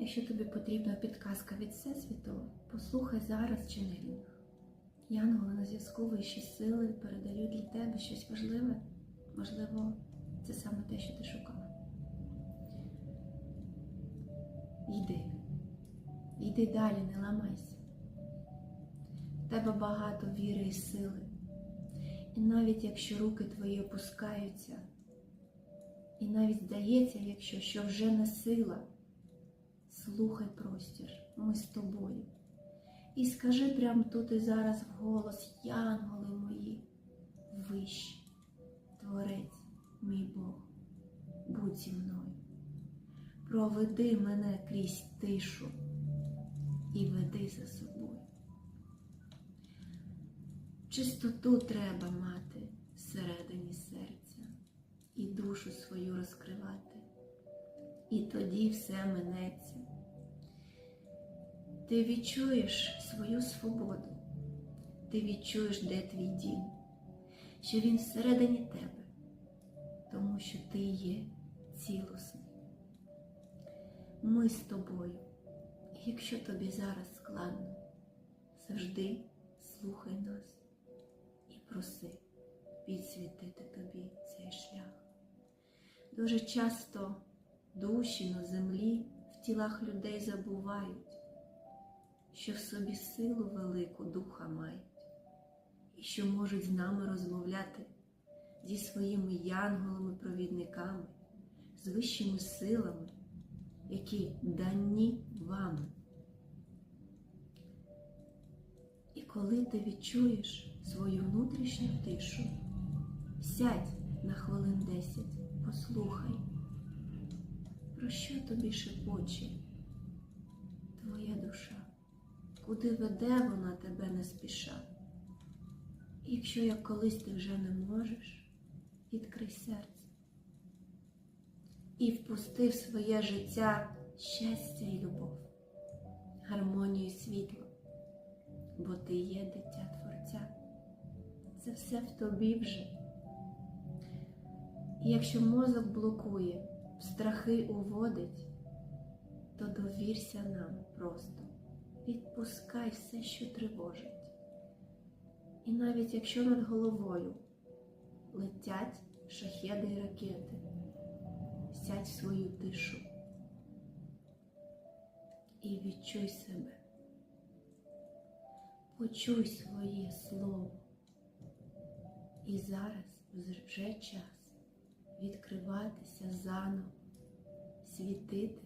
Якщо тобі потрібна підказка від Всесвіту, послухай зараз ченелінг. Янголи на зв'язку вищі сили передають для тебе щось важливе. Можливо, це саме те, що ти шукав. Йди. Йди далі, не ламайся. В тебе багато віри і сили. І навіть якщо руки твої опускаються, і навіть здається, якщо що вже не сила, слухай простір, ми з тобою. І скажи прямо тут і зараз вголос, янголи мої, вищі, Творець, мій Бог, будь зі мною. Проведи мене крізь тишу і веди за собою. Чистоту треба мати всередині серця і душу свою розкривати. І тоді все минеться. Ти відчуєш свою свободу, ти відчуєш, де твій дім, що він всередині тебе, тому що ти є цілісний. Ми з тобою, якщо тобі зараз складно, завжди слухай нас і проси підсвітити тобі цей шлях. Дуже часто душі на землі в тілах людей забувають, що в собі силу велику духа мають, і що можуть з нами розмовляти зі своїми янголами-провідниками, з вищими силами, які дані вами. І коли ти відчуєш свою внутрішню тишу, сядь на хвилин десять, послухай, про що тобі шепоче твоя душа, куди веде вона тебе не спіша. Якщо як колись ти вже не можеш, відкрий серце і впусти в своє життя щастя і любов, гармонію і світло бо ти є дитя Творця. Це все в тобі вже. І якщо мозок блокує, в страхи уводить, то довірся нам просто, відпускай все, що тривожить. І навіть якщо над головою летять шахеди і ракети, сядь в свою тишу і відчуй себе. Почуй своє слово. І зараз вже час відкриватися заново, світити